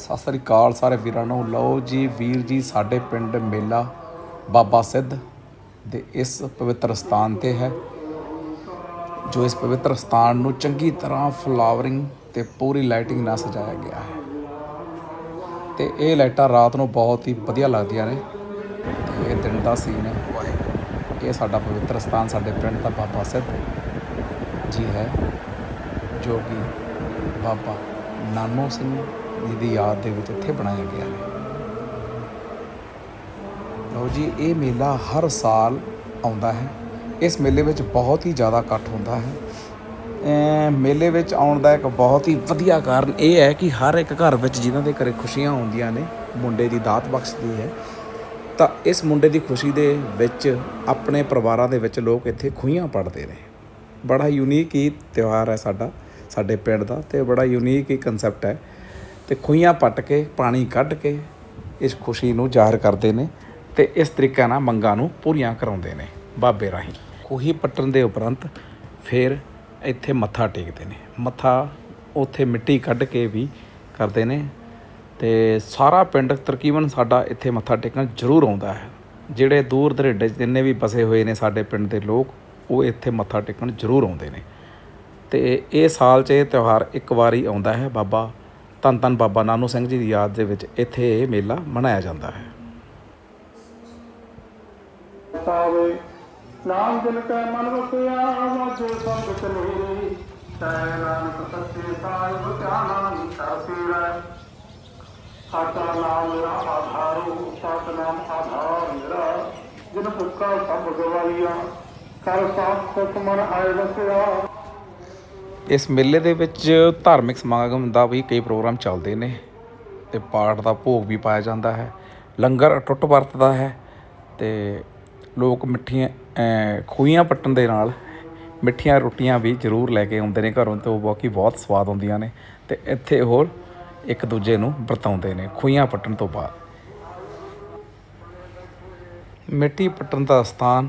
ਸਤਿ ਸ੍ਰੀ ਅਕਾਲ ਸਾਰੇ ਵੀਰਾਂ ਨੂੰ। ਲਓ ਜੀ, ਵੀਰ ਜੀ, ਸਾਡੇ ਪਿੰਡ ਮੇਲਾ ਬਾਬਾ ਸਿੱਧ ਦੇ ਇਸ ਪਵਿੱਤਰ ਸਥਾਨ ਤੇ ਹੈ, ਜੋ ਇਸ ਪਵਿੱਤਰ ਸਥਾਨ ਨੂੰ ਚੰਗੀ ਤਰ੍ਹਾਂ ਫਲਾਵਰਿੰਗ ਤੇ ਪੂਰੀ ਲਾਈਟਿੰਗ ਨਾਲ ਸਜਾਇਆ ਗਿਆ ਹੈ। ਤੇ ਇਹ ਲਾਈਟਾਂ ਰਾਤ ਨੂੰ ਬਹੁਤ ਹੀ ਵਧੀਆ ਲੱਗਦੀਆਂ ਨੇ। ਤੇ ਇਹ ਦਿਨ ਦਾ ਸੀਨ ਹੈ। ਇਹ ਸਾਡਾ ਪਵਿੱਤਰ ਸਥਾਨ ਸਾਡੇ ਪਿੰਡ ਦਾ ਬਾਬਾ ਸਿੱਧ ਜੀ ਹੈ, ਜੋ ਕਿ ਬਾਬਾ ਨਾਨੋ ਸਿੰਘ ਜਿਹਦੀ ਯਾਦ ਦੇ ਵਿੱਚ ਇੱਥੇ ਬਣਾਇਆ ਗਿਆ ਹੈ। ਲਓ ਜੀ, ਇਹ ਮੇਲਾ ਹਰ ਸਾਲ ਆਉਂਦਾ ਹੈ। ਇਸ ਮੇਲੇ ਵਿੱਚ ਬਹੁਤ ਹੀ ਜ਼ਿਆਦਾ ਇਕੱਠ ਹੁੰਦਾ ਹੈ। ਮੇਲੇ ਵਿੱਚ ਆਉਣ ਦਾ ਇੱਕ ਬਹੁਤ ਹੀ ਵਧੀਆ ਕਾਰਨ ਇਹ ਹੈ ਕਿ ਹਰ ਇੱਕ ਘਰ ਵਿੱਚ ਜਿਨ੍ਹਾਂ ਦੇ ਘਰੇ ਖੁਸ਼ੀਆਂ ਹੁੰਦੀਆਂ ਨੇ, ਮੁੰਡੇ ਦੀ ਦਾਤ ਬਖਸ਼ਦੀ ਹੈ। ਤਾਂ ਇਸ ਮੁੰਡੇ ਦੀ ਖੁਸ਼ੀ ਦੇ ਵਿੱਚ ਆਪਣੇ ਪਰਿਵਾਰਾਂ ਦੇ ਵਿੱਚ ਲੋਕ ਇੱਥੇ ਖੂਹੀਆਂ ਪੜਦੇ ਨੇ। ਬੜਾ ਯੂਨੀਕ ਹੀ ਤਿਉਹਾਰ ਹੈ ਸਾਡਾ, ਸਾਡੇ ਪਿੰਡ ਦਾ ਤੇ ਬੜਾ ਯੂਨੀਕ ਹੀ ਕਨਸੈਪਟ ਹੈ। ਤੇ ਖੂਹੀਆਂ ਪੱਟ ਕੇ, ਪਾਣੀ ਕੱਢ ਕੇ ਇਸ ਖੁਸ਼ੀ ਨੂੰ ਜ਼ਾਹਰ ਕਰਦੇ ਨੇ ਤੇ ਇਸ ਤਰੀਕੇ ਨਾਲ ਮੰਗਾਂ ਨੂੰ ਪੂਰੀਆਂ ਕਰਾਉਂਦੇ ਨੇ ਬਾਬੇ ਰਾਹੀਂ। ਖੂਹੀ ਪੱਟਣ ਦੇ ਉਪਰੰਤ ਫਿਰ ਇੱਥੇ ਮੱਥਾ ਟੇਕਦੇ ਨੇ। ਮੱਥਾ ਉੱਥੇ ਮਿੱਟੀ ਕੱਢ ਕੇ ਵੀ ਕਰਦੇ ਨੇ ਤੇ ਸਾਰਾ ਪਿੰਡ ਤਕਰੀਬਨ ਸਾਡਾ ਇੱਥੇ ਮੱਥਾ ਟੇਕਣ ਜ਼ਰੂਰ ਆਉਂਦਾ ਹੈ। ਜਿਹੜੇ ਦੂਰ ਦਰੇਡੇ ਜਿੰਨੇ ਵੀ ਬਸੇ ਹੋਏ ਨੇ ਸਾਡੇ ਪਿੰਡ ਦੇ ਲੋਕ, ਉਹ ਇੱਥੇ ਮੱਥਾ ਟੇਕਣ ਜ਼ਰੂਰ ਆਉਂਦੇ ਨੇ। ਤੇ ਇਹ ਸਾਲ 'ਚ ਇਹ ਤਿਉਹਾਰ ਇੱਕ ਵਾਰੀ ਆਉਂਦਾ ਹੈ ਬਾਬਾ ਧੰਨ ਧੰਨ ਬਾਬਾ ਨਾਨੂ ਸਿੰਘ ਜੀ ਦੀ ਯਾਦ ਦੇ ਵਿੱਚ ਇੱਥੇ ਇਹ ਮੇਲਾ ਮਨਾਇਆ ਜਾਂਦਾ ਹੈ। ਪਾਵੇ ਨਾਮ ਦਿਨ ਕੈ ਮਨ ਵਸਿਆ ਵਾਜੇ ਸੰਗਤ ਮੇਰੀ ਤੈ ਨਾਨਕ ਸੱਚੇ ਸਾਹਿਬ, ਧਿਆਨਾ ਨਿਸ਼ਾ ਸਾਚਾ ਨਾਮ ਮੇਰਾ ਆਧਾਰੋ ਸਤ ਨਾਮ ਆਧਾਰ ਮੇਰਾ ਜਿਨ ਪੁੱਕਾ ਸਭ ਗਵਾਈਆ ਕਰ ਸਾਥ ਸੁਖ ਮਨ ਆਏ ਵਸਿਆ। ਇਸ ਮੇਲੇ ਦੇ ਵਿੱਚ ਧਾਰਮਿਕ ਸਮਾਗਮ ਦਾ ਵੀ ਕਈ ਪ੍ਰੋਗਰਾਮ ਚੱਲਦੇ ਨੇ ਤੇ ਪਾਠ ਦਾ ਭੋਗ ਵੀ ਪਾਇਆ ਜਾਂਦਾ ਹੈ, ਲੰਗਰ ਅਟੁੱਟ ਵਰਤਦਾ ਹੈ ਤੇ ਲੋਕ ਮਿੱਠੀਆਂ ਅਮ ਖੂਹੀਆਂ ਪੱਟਣ ਦੇ ਨਾਲ ਮਿੱਠੀਆਂ ਰੋਟੀਆਂ ਵੀ ਜ਼ਰੂਰ ਲੈ ਕੇ ਆਉਂਦੇ ਨੇ ਘਰੋਂ ਤੇ ਉਹ ਬਾਕੀ ਬਹੁਤ ਸਵਾਦ ਹੁੰਦੀਆਂ ਨੇ ਤੇ ਇੱਥੇ ਹੋਰ ਇੱਕ ਦੂਜੇ ਨੂੰ ਵਰਤਾਉਂਦੇ ਨੇ ਖੂਹੀਆਂ ਪੱਟਣ ਤੋਂ ਬਾਅਦ। ਮਿੱਟੀ ਪੱਟਣ ਦਾ ਸਥਾਨ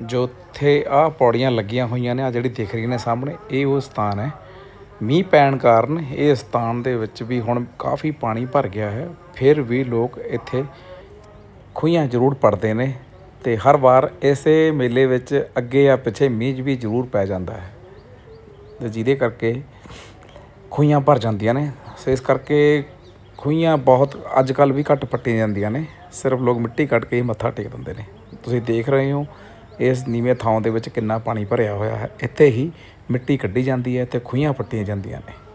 ਜੋ ਉੱਥੇ ਆਹ ਪੌੜੀਆਂ ਲੱਗੀਆਂ ਹੋਈਆਂ ਨੇ ਆ ਜਿਹੜੀ ਦਿਖ ਰਹੀ ਨੇ ਸਾਹਮਣੇ, ਇਹ ਉਹ ਸਥਾਨ ਹੈ। ਮੀਂਹ ਪੈਣ ਕਾਰਨ ਇਹ ਸਥਾਨ ਦੇ ਵਿੱਚ ਵੀ ਹੁਣ ਕਾਫੀ ਪਾਣੀ ਭਰ ਗਿਆ ਹੈ। ਫਿਰ ਵੀ ਲੋਕ ਇੱਥੇ ਖੂਹੀਆਂ ਜ਼ਰੂਰ ਪੜਦੇ ਨੇ ਤੇ ਹਰ ਵਾਰ ਇਸੇ ਮੇਲੇ ਵਿੱਚ ਅੱਗੇ ਜਾਂ ਪਿੱਛੇ ਮੀਂਹ ਵੀ ਜ਼ਰੂਰ ਪੈ ਜਾਂਦਾ ਹੈ। ਤੇ ਜਿਹਦੇ ਕਰਕੇ ਖੂਹੀਆਂ ਭਰ ਜਾਂਦੀਆਂ ਨੇ। ਸੋ ਇਸ ਕਰਕੇ ਖੂਹੀਆਂ ਬਹੁਤ ਅੱਜ ਕੱਲ ਵੀ ਘੱਟ ਪੱਟੀਆਂ ਜਾਂਦੀਆਂ ਨੇ। ਸਿਰਫ ਲੋਕ ਮਿੱਟੀ ਕੱਢ ਕੇ ਹੀ ਮੱਥਾ ਟੇਕ ਦਿੰਦੇ ਨੇ। ਤੁਸੀਂ ਦੇਖ ਰਹੇ ਹੋ ਇਸ ਨੀਵੇਂ ਥਾਂ ਦੇ ਵਿੱਚ ਕਿੰਨਾ ਪਾਣੀ ਭਰਿਆ ਹੋਇਆ ਹੈ, ਇੱਥੇ ਹੀ ਮਿੱਟੀ ਕੱਢੀ ਜਾਂਦੀ ਹੈ ਤੇ ਖੂਹੀਆਂ ਪੱਟੀਆਂ ਜਾਂਦੀਆਂ ਨੇ।